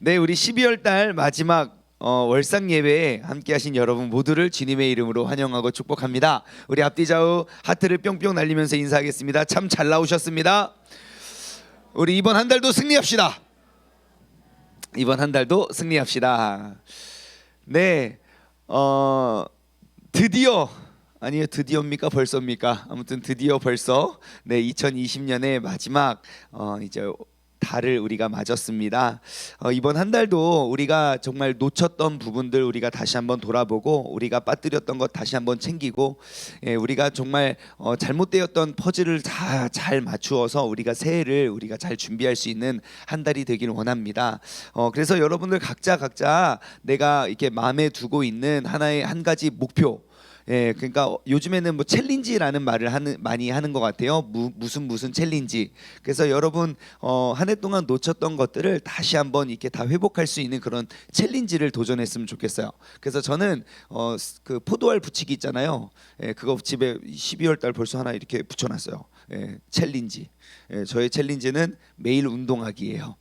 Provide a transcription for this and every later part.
네, 우리 12월 달 마지막 어, 월상 예배에 함께하신 여러분 모두를 주님의 이름으로 환영하고 축복합니다. 우리 앞뒤 좌우 하트를 뿅뿅 날리면서 인사하겠습니다. 참 잘 나오셨습니다. 우리 이번 한 달도 승리합시다. 이번 한 달도 승리합시다. 네, 어 드디어 아니요 드디어입니까 벌써입니까? 아무튼 드디어 벌써 네 2020년의 마지막 어 이제 달을 우리가 맞았습니다. 어, 이번 한 달도 우리가 정말 놓쳤던 부분들 우리가 다시 한번 돌아보고 우리가 빠뜨렸던 것 다시 한번 챙기고 예, 우리가 정말 어, 잘못되었던 퍼즐을 다 잘 맞추어서 우리가 새해를 우리가 잘 준비할 수 있는 한 달이 되길 원합니다. 어, 그래서 여러분들 각자 각자 내가 이렇게 마음에 두고 있는 하나의 한 가지 목표 예, 그러니까 요즘에는 뭐 챌린지라는 말을 하는 많이 하는 것 같아요. 무, 무슨 무슨 챌린지. 그래서 여러분 어, 한 해 동안 놓쳤던 것들을 다시 한번 이렇게 다 회복할 수 있는 그런 챌린지를 도전했으면 좋겠어요. 그래서 저는 어, 그 포도알 붙이기 있잖아요. 예, 그거 집에 12월 달 벌써 하나 이렇게 붙여놨어요. 예, 챌린지. 예, 저의 챌린지는 매일 운동하기예요.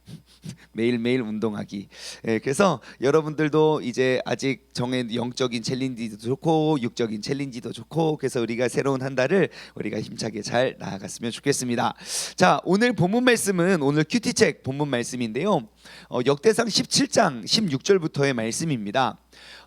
매일 매일 운동하기. 예, 그래서 여러분들도 이제 아직 정해 영적인 챌린지도 좋고 육적인 챌린지도 좋고 그래서 우리가 새로운 한 달을 우리가 힘차게 잘 나아갔으면 좋겠습니다. 자 오늘 본문 말씀은 오늘 큐티책 본문 말씀인데요. 어, 역대상 17장 16절부터의 말씀입니다.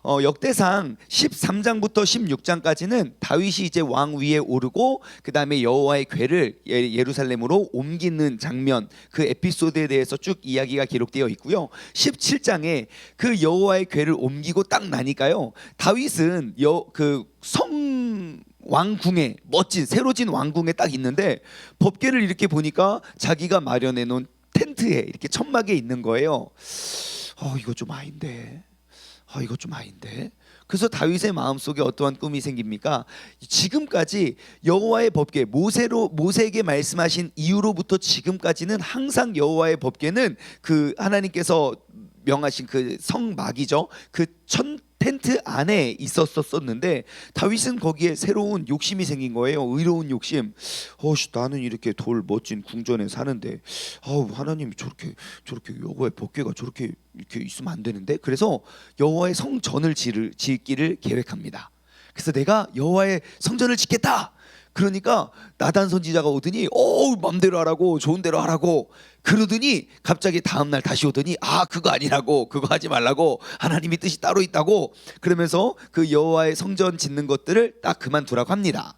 어, 역대상 13장부터 16장까지는 다윗이 이제 왕 위에 오르고 그 다음에 여호와의 궤를 예, 예루살렘으로 옮기는 장면 그 에피소드에 대해서 쭉 이야기가 기록되어 있고요. 17장에 그 여호와의 궤를 옮기고 딱 나니까요. 다윗은 여 그성 왕궁에 멋진 새로 진 왕궁에 딱 있는데 법궤를 이렇게 보니까 자기가 마련해 놓은 텐트에 이렇게 천막에 있는 거예요. 어 이거 좀 아닌데. 아 이거 좀 아닌데. 그래서 다윗의 마음속에 어떠한 꿈이 생깁니까? 지금까지 여호와의 법궤 모세로 모세에게 말씀하신 이후로부터 지금까지는 항상 여호와의 법궤는 그 하나님께서 명하신 그 성막이죠. 그 천 텐트 안에 있었었는데 다윗은 거기에 새로운 욕심이 생긴 거예요. 의로운 욕심. 어씨 나는 이렇게 돌 멋진 궁전에 사는데 아우 하나님이 저렇게 저렇게 여호와의 법궤가 저렇게 이렇게 있으면 안 되는데 그래서 여호와의 성전을 지을, 짓기를 계획합니다. 그래서 내가 여호와의 성전을 짓겠다. 그러니까 나단 선지자가 오더니 어 맘대로 하라고 좋은 대로 하라고 그러더니 갑자기 다음 날 다시 오더니 아 그거 아니라고 그거 하지 말라고 하나님이 뜻이 따로 있다고 그러면서 그 여호와의 성전 짓는 것들을 딱 그만두라고 합니다.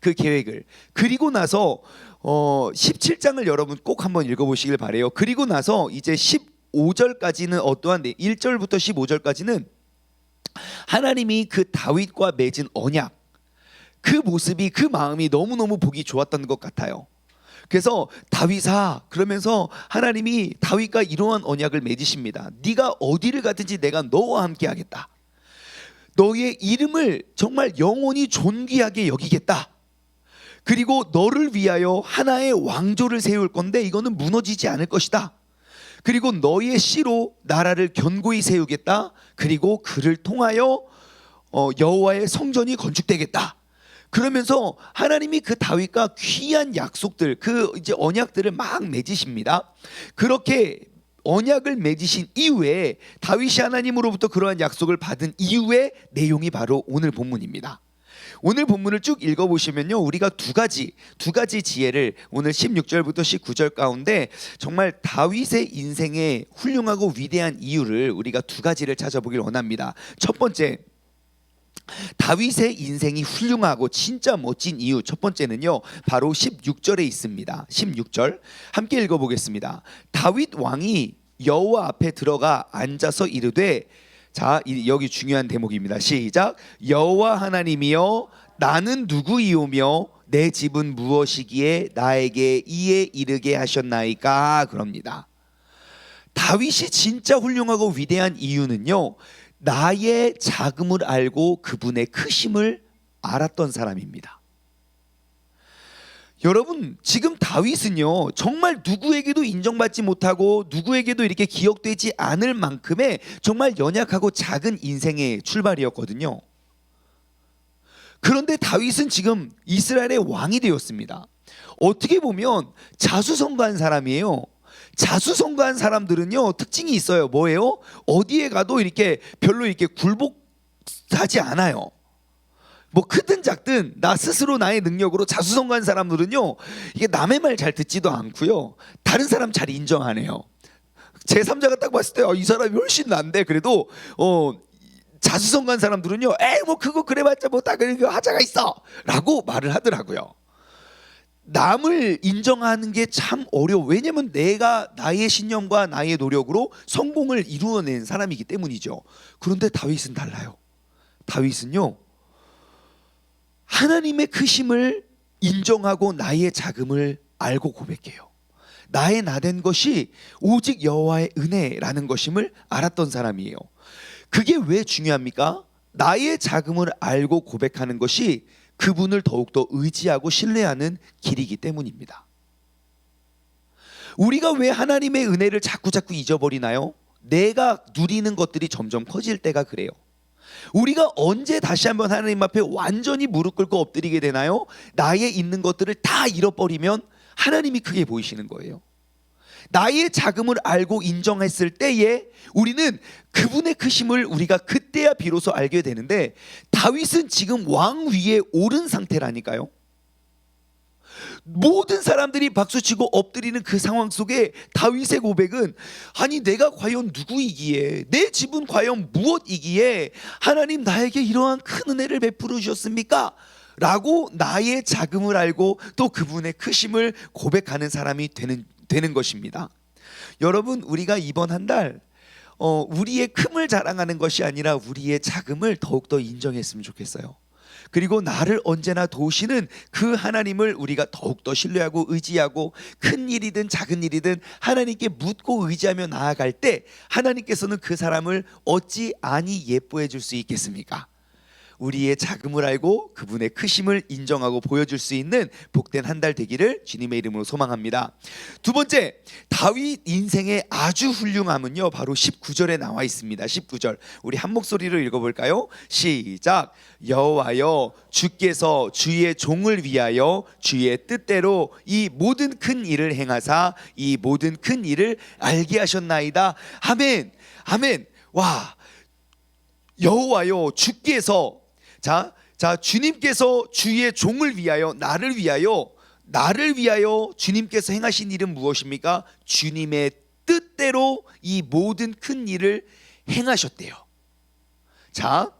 그 계획을 그리고 나서 어 17장을 여러분 꼭 한번 읽어보시길 바래요. 그리고 나서 이제 15절까지는 어떠한 1절부터 15절까지는 하나님이 그 다윗과 맺은 언약 그 모습이 그 마음이 너무너무 보기 좋았던 것 같아요. 그래서 다윗아 그러면서 하나님이 다윗과 이러한 언약을 맺으십니다. 네가 어디를 가든지 내가 너와 함께 하겠다. 너의 이름을 정말 영원히 존귀하게 여기겠다. 그리고 너를 위하여 하나의 왕조를 세울 건데 이거는 무너지지 않을 것이다. 그리고 너의 씨로 나라를 견고히 세우겠다. 그리고 그를 통하여 어, 여호와의 성전이 건축되겠다. 그러면서 하나님이 그 다윗과 귀한 약속들, 그 이제 언약들을 막 맺으십니다. 그렇게 언약을 맺으신 이후에 다윗이 하나님으로부터 그러한 약속을 받은 이후의 내용이 바로 오늘 본문입니다. 오늘 본문을 쭉 읽어보시면요, 우리가 두 가지 두 가지 지혜를 오늘 16절부터 19절 가운데 정말 다윗의 인생의 훌륭하고 위대한 이유를 우리가 두 가지를 찾아보길 원합니다. 첫 번째, 다윗의 인생이 훌륭하고 진짜 멋진 이유. 첫 번째는요 바로 16절에 있습니다. 16절 함께 읽어 보겠습니다. 다윗 왕이 여호와 앞에 들어가 앉아서 이르되 자 이- 여기 중요한 대목입니다. 시작. 여호와 하나님이여 나는 누구이오며 내 집은 무엇이기에 나에게 이에 이르게 하셨나이까 그럽니다 다윗이 진짜 훌륭하고 위대한 이유는요. 나의 자금을 알고 그분의 크심을 알았던 사람입니다. 여러분, 지금 다윗은요, 정말 누구에게도 인정받지 못하고 누구에게도 이렇게 기억되지 않을 만큼의 정말 연약하고 작은 인생의 출발이었거든요. 그런데 다윗은 지금 이스라엘의 왕이 되었습니다. 어떻게 보면 자수성가한 사람이에요. 자수성가한 사람들은요 특징이 있어요. 뭐예요? 어디에 가도 이렇게 별로 이렇게 굴복하지 않아요. 뭐 크든 작든 나 스스로 나의 능력으로 자수성가한 사람들은요 이게 남의 말 잘 듣지도 않고요 다른 사람 잘 인정 안 해요. 제 3자가 딱 봤을 때이 사람이 훨씬 난데 그래도 어 자수성가한 사람들은요 에이 뭐 그거 그래봤자 뭐딱 그 하자가 있어라고 말을 하더라고요. 남을 인정하는 게 참 어려워. 왜냐면 내가 나의 신념과 나의 노력으로 성공을 이루어낸 사람이기 때문이죠. 그런데 다윗은 달라요. 다윗은요. 하나님의 크심을 인정하고 나의 자금을 알고 고백해요. 나의 나된 것이 오직 여호와의 은혜라는 것임을 알았던 사람이에요. 그게 왜 중요합니까? 나의 자금을 알고 고백하는 것이 그분을 더욱더 의지하고 신뢰하는 길이기 때문입니다. 우리가 왜 하나님의 은혜를 자꾸 자꾸 잊어버리나요? 내가 누리는 것들이 점점 커질 때가 그래요. 우리가 언제 다시 한번 하나님 앞에 완전히 무릎 꿇고 엎드리게 되나요? 나의 있는 것들을 다 잃어버리면 하나님이 크게 보이시는 거예요. 나의 자금을 알고 인정했을 때에 우리는 그분의 크심을 우리가 그때야 비로소 알게 되는데 다윗은 지금 왕 위에 오른 상태라니까요. 모든 사람들이 박수치고 엎드리는 그 상황 속에 다윗의 고백은 아니 내가 과연 누구이기에 내 집은 과연 무엇이기에 하나님 나에게 이러한 큰 은혜를 베풀어 주셨습니까? 라고 나의 자금을 알고 또 그분의 크심을 고백하는 사람이 되는 되는 것입니다. 여러분 우리가 이번 한달 어, 우리의 큼을 자랑하는 것이 아니라 우리의 자금을 더욱더 인정했으면 좋겠어요. 그리고 나를 언제나 도우시는 그 하나님을 우리가 더욱더 신뢰하고 의지하고 큰 일이든 작은 일이든 하나님께 묻고 의지하며 나아갈 때 하나님께서는 그 사람을 어찌 아니 예뻐해 줄 수 있겠습니까? 우리의 자금을 알고 그분의 크심을 인정하고 보여줄 수 있는 복된 한 달 되기를 주님의 이름으로 소망합니다. 두 번째, 다윗 인생의 아주 훌륭함은요, 바로 19절에 나와 있습니다. 19절. 우리 한 목소리로 읽어볼까요? 시작. 여호와여, 주께서 주의 종을 위하여 주의 뜻대로 이 모든 큰 일을 행하사 이 모든 큰 일을 알게 하셨나이다. 아멘. 아멘. 와. 여호와여 주께서 자, 자 주님께서 주의 종을 위하여 나를 위하여 나를 위하여 주님께서 행하신 일은 무엇입니까? 주님의 뜻대로 이 모든 큰 일을 행하셨대요. 자,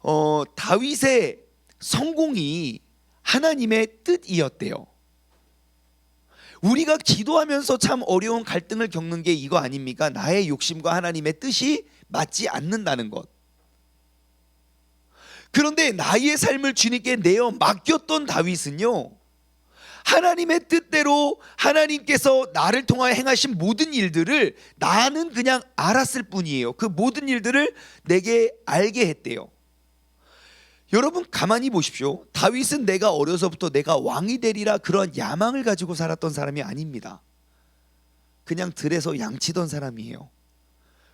어, 다윗의 성공이 하나님의 뜻이었대요. 우리가 기도하면서 참 어려운 갈등을 겪는 게 이거 아닙니까? 나의 욕심과 하나님의 뜻이 맞지 않는다는 것. 그런데 나의 삶을 주님께 내어 맡겼던 다윗은요. 하나님의 뜻대로 하나님께서 나를 통하여 행하신 모든 일들을 나는 그냥 알았을 뿐이에요. 그 모든 일들을 내게 알게 했대요. 여러분 가만히 보십시오. 다윗은 내가 어려서부터 내가 왕이 되리라 그런 야망을 가지고 살았던 사람이 아닙니다. 그냥 들에서 양치던 사람이에요.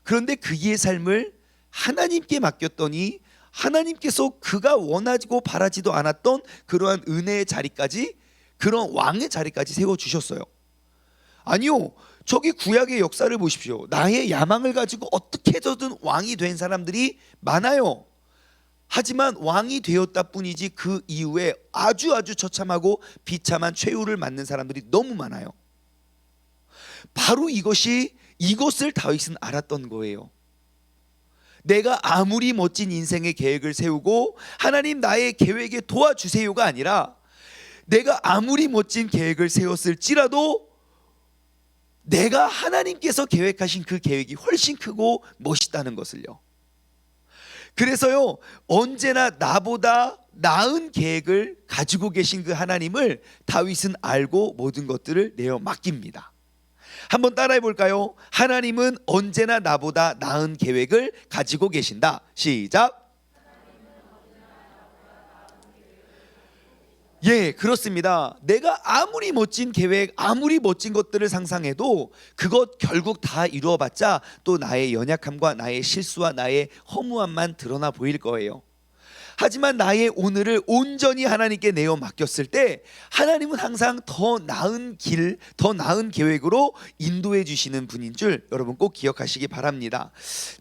그런데 그의 삶을 하나님께 맡겼더니 하나님께서 그가 원하고 바라지도 않았던 그러한 은혜의 자리까지 그런 왕의 자리까지 세워 주셨어요. 아니요. 저기 구약의 역사를 보십시오. 나의 야망을 가지고 어떻게 해서든 왕이 된 사람들이 많아요. 하지만 왕이 되었다 뿐이지 그 이후에 아주 아주 처참하고 비참한 최후를 맞는 사람들이 너무 많아요. 바로 이것이 이것을 다윗은 알았던 거예요. 내가 아무리 멋진 인생의 계획을 세우고 하나님 나의 계획에 도와주세요가 아니라 내가 아무리 멋진 계획을 세웠을지라도 내가 하나님께서 계획하신 그 계획이 훨씬 크고 멋있다는 것을요. 그래서요, 언제나 나보다 나은 계획을 가지고 계신 그 하나님을 다윗은 알고 모든 것들을 내어 맡깁니다. 한번 따라해 볼까요? 하나님은 언제나 나보다 나은 계획을 가지고 계신다. 시작. 예, 그렇습니다. 내가 아무리 멋진 계획, 아무리 멋진 것들을 상상해도 그것 결국 다 이루어봤자 또 나의 연약함과 나의 실수와 나의 허무함만 드러나 보일 거예요. 하지만 나의 오늘을 온전히 하나님께 내어 맡겼을 때 하나님은 항상 더 나은 길, 더 나은 계획으로 인도해 주시는 분인 줄 여러분 꼭 기억하시기 바랍니다.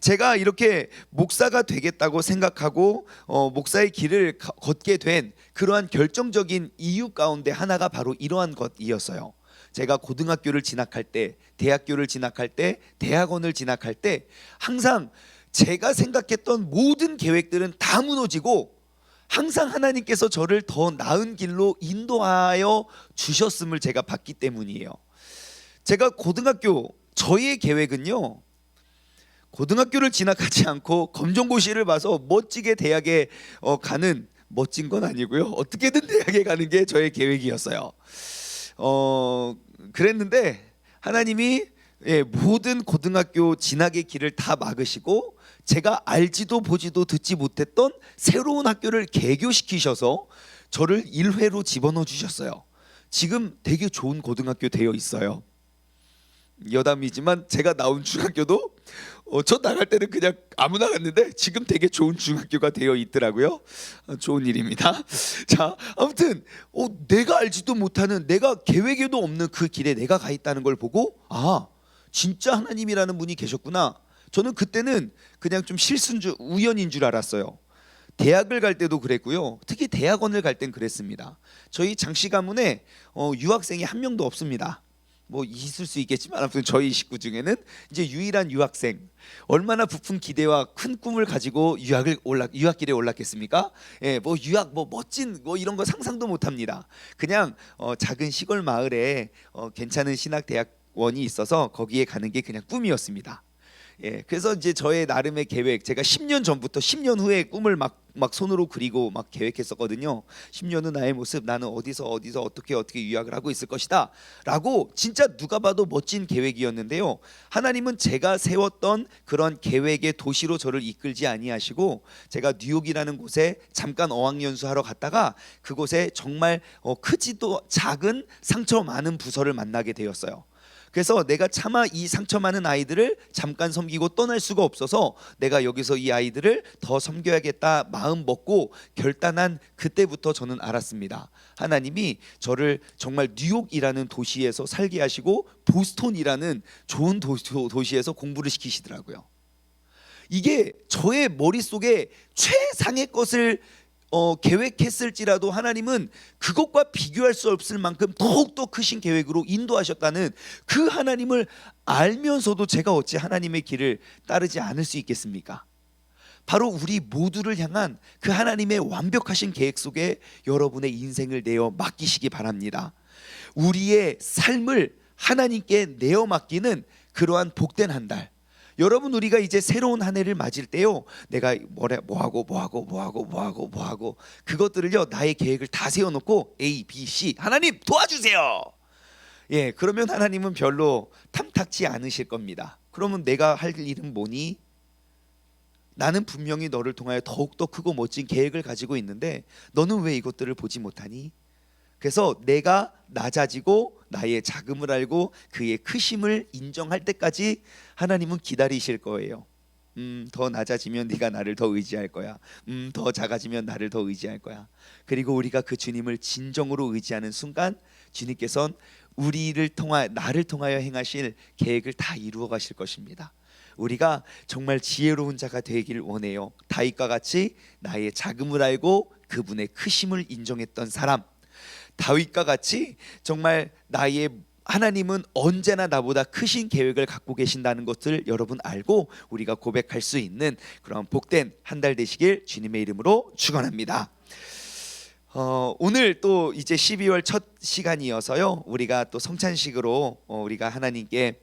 제가 이렇게 목사가 되겠다고 생각하고 어, 목사의 길을 가- 걷게 된 그러한 결정적인 이유 가운데 하나가 바로 이러한 것이었어요. 제가 고등학교를 진학할 때, 대학교를 진학할 때, 대학원을 진학할 때 항상 제가 생각했던 모든 계획들은 다 무너지고 항상 하나님께서 저를 더 나은 길로 인도하여 주셨음을 제가 봤기 때문이에요. 제가 고등학교 저희의 계획은요. 고등학교를 진학하지 않고 검정고시를 봐서 멋지게 대학에 어, 가는 멋진 건 아니고요. 어떻게든 대학에 가는 게 저의 계획이었어요. 어 그랬는데 하나님이 예, 모든 고등학교 진학의 길을 다 막으시고 제가 알지도 보지도 듣지 못했던 새로운 학교를 개교시키셔서 저를 1회로 집어넣어 주셨어요. 지금 되게 좋은 고등학교 되어 있어요. 여담이지만 제가 나온 중학교도 어, 저 나갈 때는 그냥 아무나 갔는데 지금 되게 좋은 중학교가 되어 있더라고요. 어, 좋은 일입니다. 자, 아무튼 어, 내가 알지도 못하는 내가 계획에도 없는 그 길에 내가 가 있다는 걸 보고 아 진짜 하나님이라는 분이 계셨구나. 저는 그때는 그냥 좀 실수인 줄 우연인 줄 알았어요. 대학을 갈 때도 그랬고요. 특히 대학원을 갈 땐 그랬습니다. 저희 장씨 가문에 어, 유학생이 한 명도 없습니다. 뭐 있을 수 있겠지만 아무튼 저희 식구 중에는 이제 유일한 유학생 얼마나 부푼 기대와 큰 꿈을 가지고 유학을 올라 유학길에 올랐겠습니까? 예, 뭐 유학 뭐 멋진 뭐 이런 거 상상도 못 합니다. 그냥 어, 작은 시골 마을에 어, 괜찮은 신학 대학원이 있어서 거기에 가는 게 그냥 꿈이었습니다. 예, 그래서 이제 저의 나름의 계획, 제가 10년 전부터 10년 후에 꿈을 막, 막 손으로 그리고 막 계획했었거든요. 10년 후 나의 모습, 나는 어디서 어디서 어떻게 어떻게 유학을 하고 있을 것이다. 라고 진짜 누가 봐도 멋진 계획이었는데요. 하나님은 제가 세웠던 그런 계획의 도시로 저를 이끌지 아니하시고 제가 뉴욕이라는 곳에 잠깐 어학연수 하러 갔다가 그곳에 정말 어, 크지도 작은 상처 많은 부서를 만나게 되었어요. 그래서 내가 차마 이 상처 많은 아이들을 잠깐 섬기고 떠날 수가 없어서 내가 여기서 이 아이들을 더 섬겨야겠다 마음 먹고 결단한 그때부터 저는 알았습니다. 하나님이 저를 정말 뉴욕이라는 도시에서 살게 하시고 보스톤이라는 좋은 도시에서 공부를 시키시더라고요. 이게 저의 머릿속에 최상의 것을 어, 계획했을지라도 하나님은 그것과 비교할 수 없을 만큼 더욱더 크신 계획으로 인도하셨다는 그 하나님을 알면서도 제가 어찌 하나님의 길을 따르지 않을 수 있겠습니까? 바로 우리 모두를 향한 그 하나님의 완벽하신 계획 속에 여러분의 인생을 내어 맡기시기 바랍니다. 우리의 삶을 하나님께 내어 맡기는 그러한 복된 한 달. 여러분 우리가 이제 새로운 한 해를 맞을 때요. 내가 뭐래 뭐 하고 뭐 하고 뭐 하고 뭐 하고 뭐 하고 그것들을요 나의 계획을 다 세워 놓고 A, B, C 하나님 도와주세요. 예, 그러면 하나님은 별로 탐탁지 않으실 겁니다. 그러면 내가 할 일은 뭐니? 나는 분명히 너를 통하여 더욱더 크고 멋진 계획을 가지고 있는데 너는 왜 이것들을 보지 못하니? 그래서 내가 낮아지고 나의 작음을 알고 그의 크심을 인정할 때까지 하나님은 기다리실 거예요. 음, 더 낮아지면 네가 나를 더 의지할 거야. 음, 더 작아지면 나를 더 의지할 거야. 그리고 우리가 그 주님을 진정으로 의지하는 순간 주님께서는 우리를 통하 나를 통하여 행하실 계획을 다 이루어 가실 것입니다. 우리가 정말 지혜로운 자가 되기를 원해요. 다윗과 같이 나의 작음을 알고 그분의 크심을 인정했던 사람. 다윗과 같이 정말 나의 하나님은 언제나 나보다 크신 계획을 갖고 계신다는 것을 여러분 알고 우리가 고백할 수 있는 그런 복된 한 달 되시길 주님의 이름으로 축원합니다. 어, 오늘 또 이제 12월 첫 시간이어서요. 우리가 또 성찬식으로 어, 우리가 하나님께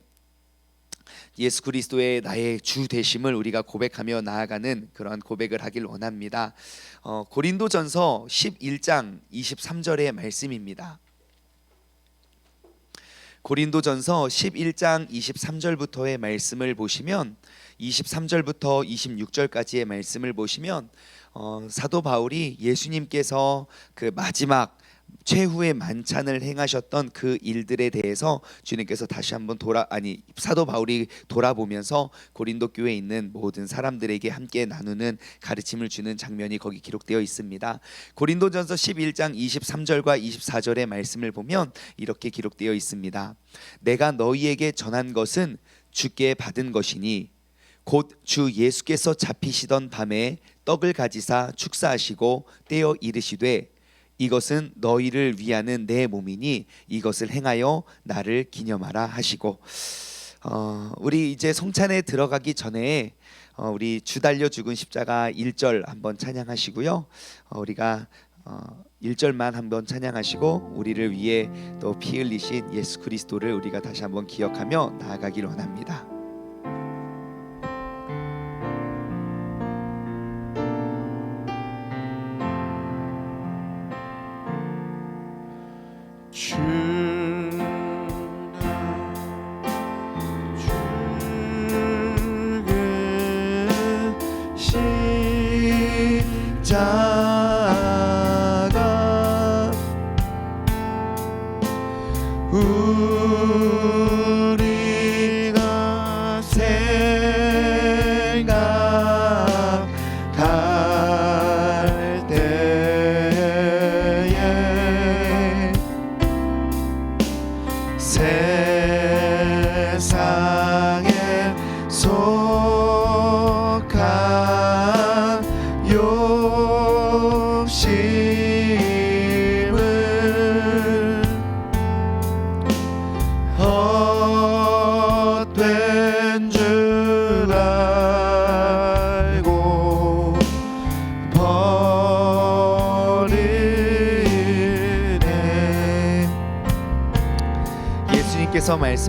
예수 그리스도의 나의 주 되심을 우리가 고백하며 나아가는 그런 고백을 하길 원합니다. 어, 고린도전서 11장 23절의 말씀입니다. 고린도전서 11장 23절부터의 말씀을 보시면 23절부터 26절까지의 말씀을 보시면 어, 사도 바울이 예수님께서 그 마지막 최후의 만찬을 행하셨던 그 일들에 대해서 주님께서 다시 한번 돌아 아니 사도 바울이 돌아보면서 고린도 교회에 있는 모든 사람들에게 함께 나누는 가르침을 주는 장면이 거기 기록되어 있습니다. 고린도전서 11장 23절과 24절의 말씀을 보면 이렇게 기록되어 있습니다. 내가 너희에게 전한 것은 주께 받은 것이니 곧 주 예수께서 잡히시던 밤에 떡을 가지사 축사하시고 떼어 이르시되 이것은 너희를 위하는 내 몸이니 이것을 행하여 나를 기념하라 하시고 어, 우리 이제 성찬에 들어가기 전에 어, 우리 주 달려 죽은 십자가 1절 한번 찬양하시고요. 어, 우리가 어, 1절만 한번 찬양하시고 우리를 위해 또 피 흘리신 예수 그리스도를 우리가 다시 한번 기억하며 나아가길 원합니다.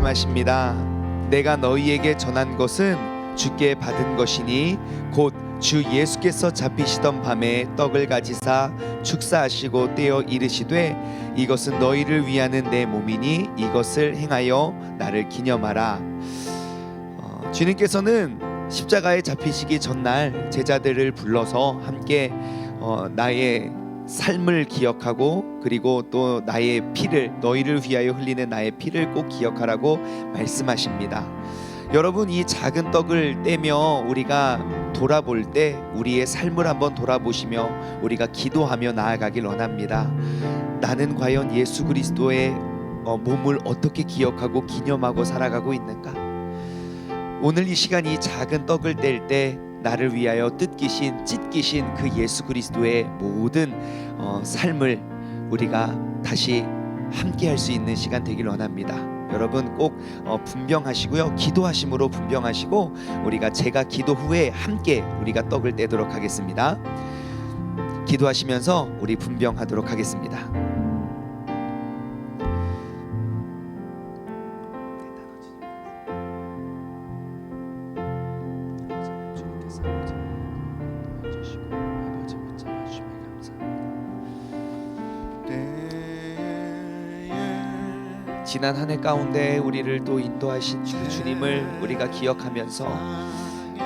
말씀하십니다. 내가 너희에게 전한 것은 주께 받은 것이니 곧 주 예수께서 잡히시던 밤에 떡을 가지사 축사하시고 떼어 이르시되 이것은 너희를 위하는 내 몸이니 이것을 행하여 나를 기념하라. 어, 주님께서는 십자가에 잡히시기 전날 제자들을 불러서 함께 어, 나의 삶을 기억하고 그리고 또 나의 피를 너희를 위하여 흘리는 나의 피를 꼭 기억하라고 말씀하십니다. 여러분 이 작은 떡을 떼며 우리가 돌아볼 때 우리의 삶을 한번 돌아보시며 우리가 기도하며 나아가길 원합니다. 나는 과연 예수 그리스도의 어, 몸을 어떻게 기억하고 기념하고 살아가고 있는가? 오늘 이 시간 이 작은 떡을 뗄 때 나를 위하여 뜯기신 찢기신 그 예수 그리스도의 모든 어, 삶을 우리가 다시 함께 할 수 있는 시간 되길 원합니다. 여러분 꼭 어, 분병하시고요. 기도하심으로 분병하시고 우리가 제가 기도 후에 함께 우리가 떡을 떼도록 하겠습니다. 기도하시면서 우리 분병하도록 하겠습니다. 지난 한 해 가운데 우리를 또 인도하신 주, 주님을 우리가 기억하면서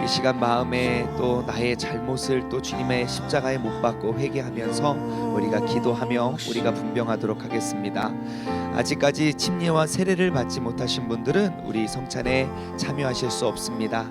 이 시간 마음에 또 나의 잘못을 또 주님의 십자가에 못 박고 회개하면서 우리가 기도하며 우리가 분병하도록 하겠습니다. 아직까지 침례와 세례를 받지 못하신 분들은 우리 성찬에 참여하실 수 없습니다.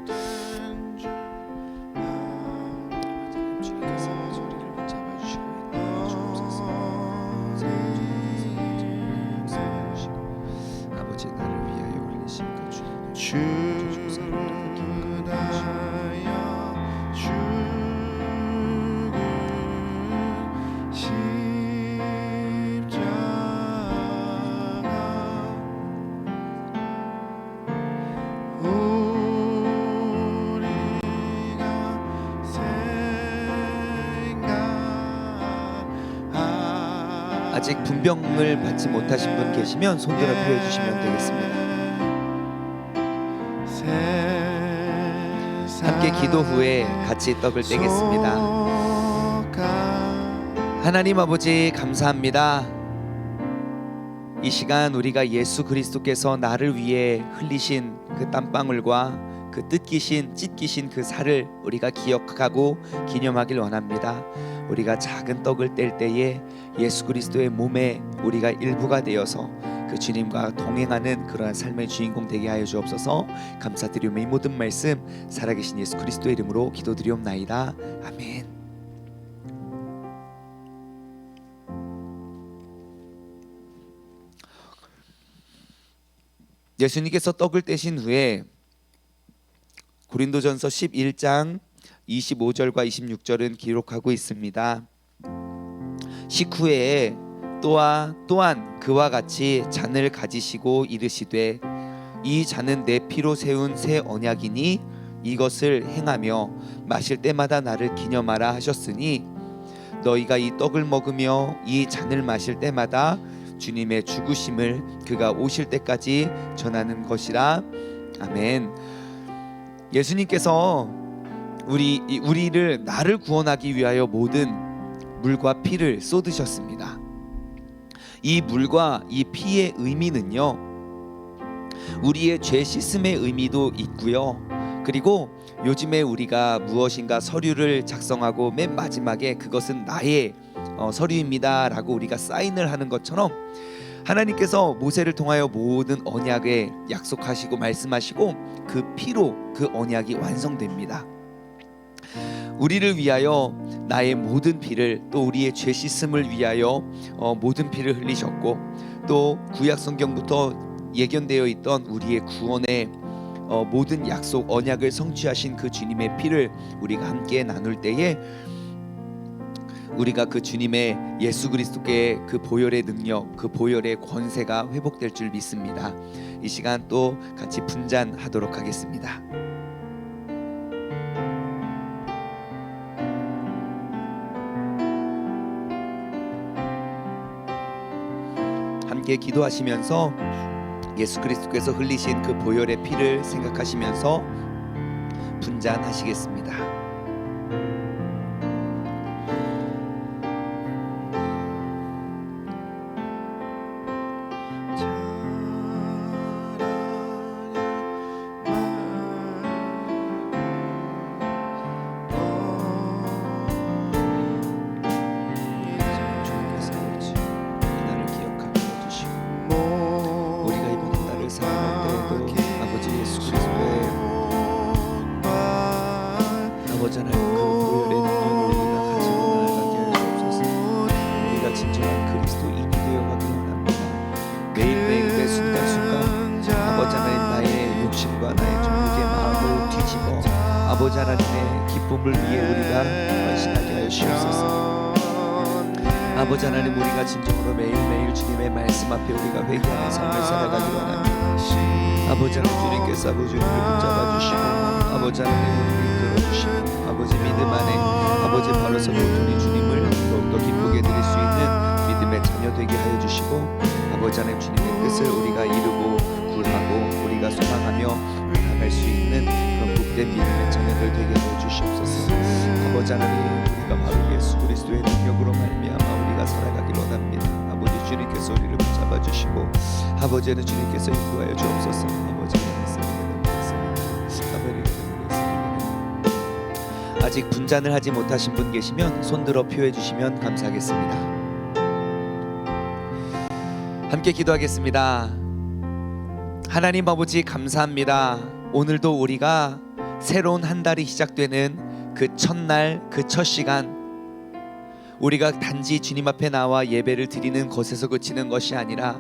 계시면 손들어 표해 주시면 되겠습니다. 함께 기도 후에 같이 떡을 떼겠습니다. 하나님 아버지 감사합니다. 이 시간 우리가 예수 그리스도께서 나를 위해 흘리신 그 땀방울과 그 뜯기신 찢기신 그 살을 우리가 기억하고 기념하길 원합니다. 우리가 작은 떡을 뗄 때에 예수 그리스도의 몸에 우리가 일부가 되어서 그 주님과 동행하는 그러한 삶의 주인공 되게 하여 주옵소서. 감사드리며 이 모든 말씀 살아계신 예수 그리스도의 이름으로 기도드리옵나이다. 아멘. 예수님께서 떡을 떼신 후에 고린도전서 11장 25절과 26절은 기록하고 있습니다. 식후에 또한 또한 그와 같이 잔을 가지시고 이르시되 이 잔은 내 피로 세운 새 언약이니 이것을 행하며 마실 때마다 나를 기념하라 하셨으니 너희가 이 떡을 먹으며 이 잔을 마실 때마다 주님의 죽으심을 그가 오실 때까지 전하는 것이라 아멘. 예수님께서 우리 이- 우리를 나를 구원하기 위하여 모든 물과 피를 쏟으셨습니다. 이 물과 이 피의 의미는요. 우리의 죄 씻음의 의미도 있고요. 그리고 요즘에 우리가 무엇인가 서류를 작성하고 맨 마지막에 그것은 나의 어, 서류입니다라고 우리가 사인을 하는 것처럼 하나님께서 모세를 통하여 모든 언약에 약속하시고 말씀하시고 그 피로 그 언약이 완성됩니다. 우리를 위하여 나의 모든 피를 또 우리의 죄 씻음을 위하여 어, 모든 피를 흘리셨고 또 구약 성경부터 예견되어 있던 우리의 구원의 어, 모든 약속 언약을 성취하신 그 주님의 피를 우리가 함께 나눌 때에 우리가 그 주님의 예수 그리스도께 그 보혈의 능력, 그 보혈의 권세가 회복될 줄 믿습니다. 이 시간 또 같이 분잔하도록 하겠습니다. 함께 기도하시면서 예수 그리스도께서 흘리신 그 보혈의 피를 생각하시면서 분잔하시겠습니다. 하나님 나의 욕심과 나의 종국의 마음을 뒤집어 아버지 하나님의 기쁨을 위해 우리가 헌신하게 하여 주옵소서. 아버지 하나님 우리가 진정으로 매일매일 주님의 말씀 앞에 우리가 회개하는 삶을 살아가기 원합니다. 아버지 하나님 주님께서 아버지 우리를 붙잡아 주시고 아버지 하나님 우리를 이끌어 주시고 아버지 믿음 안에 아버지 바로 서고 우리 주님을 더욱더 기쁘게 드릴 수 있는 믿음의 자녀 되게 하여 주시고 아버지 하나님 주님의 뜻을 우리가 이루고 굴하고 우리가 소망하며 나아갈 수 있는 그런 복된 믿음의 자녀들 되게 하여 주시옵소서. 아버지 하나님 우리가 바로 예수 그리스도의 능력으로 말미암아 우리가 살아가길 원합니다. 아버지 주님께서 우리를 붙잡아 주시고 아버지는 주님께서 인도하여 주옵소서. 아버지 아직 분잔을 하지 못하신 분 계시면 손들어 표해 주시면 감사하겠습니다. 함께 기도하겠습니다 하나님 아버지 감사합니다 오늘도 우리가 새로운 한 달이 시작되는 그 첫날 그 첫 시간 우리가 단지 주님 앞에 나와 예배를 드리는 것에서 그치는 것이 아니라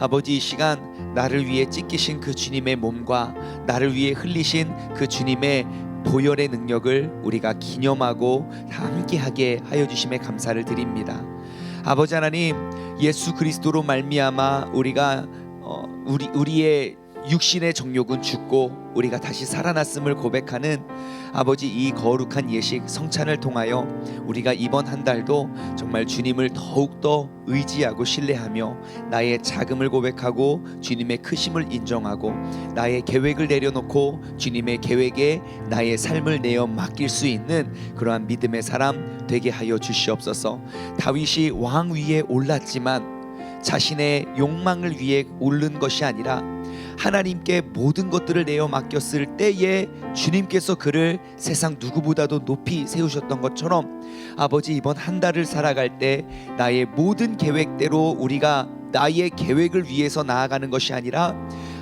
아버지 이 시간 나를 위해 찢기신 그 주님의 몸과 나를 위해 흘리신 그 주님의 보혈의 능력을 우리가 기념하고 다 함께하게 하여 주심에 감사를 드립니다. 아버지 하나님 예수 그리스도로 말미암아 우리가 어, 우리 우리의 육신의 정욕은 죽고 우리가 다시 살아났음을 고백하는 아버지 이 거룩한 예식 성찬을 통하여 우리가 이번 한 달도 정말 주님을 더욱더 의지하고 신뢰하며 나의 자금을 고백하고 주님의 크심을 인정하고 나의 계획을 내려놓고 주님의 계획에 나의 삶을 내어 맡길 수 있는 그러한 믿음의 사람 되게 하여 주시옵소서. 다윗이 왕 위에 올랐지만 자신의 욕망을 위해 오른 것이 아니라 하나님께 모든 것들을 내어 맡겼을 때에 주님께서 그를 세상 누구보다도 높이 세우셨던 것처럼 아버지 이번 한 달을 살아갈 때 나의 모든 계획대로 우리가 나의 계획을 위해서 나아가는 것이 아니라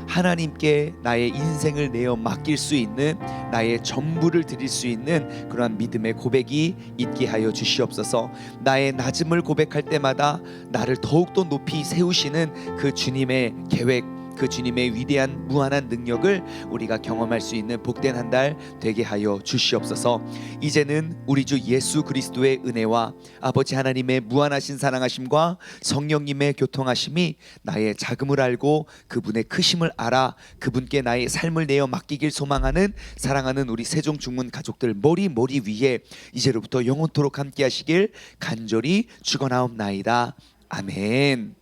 하나님께 나의 인생을 내어 맡길 수 있는 나의 전부를 드릴 수 있는 그러한 믿음의 고백이 있게 하여 주시옵소서. 나의 낮음을 고백할 때마다 나를 더욱더 높이 세우시는 그 주님의 계획 그 주님의 위대한 무한한 능력을 우리가 경험할 수 있는 복된 한 달 되게 하여 주시옵소서. 이제는 우리 주 예수 그리스도의 은혜와 아버지 하나님의 무한하신 사랑하심과 성령님의 교통하심이 나의 자금을 알고 그분의 크심을 알아 그분께 나의 삶을 내어 맡기길 소망하는 사랑하는 우리 세종 중문 가족들 머리 머리 위에 이제로부터 영원토록 함께 하시길 간절히 축원하옵나이다. 아멘.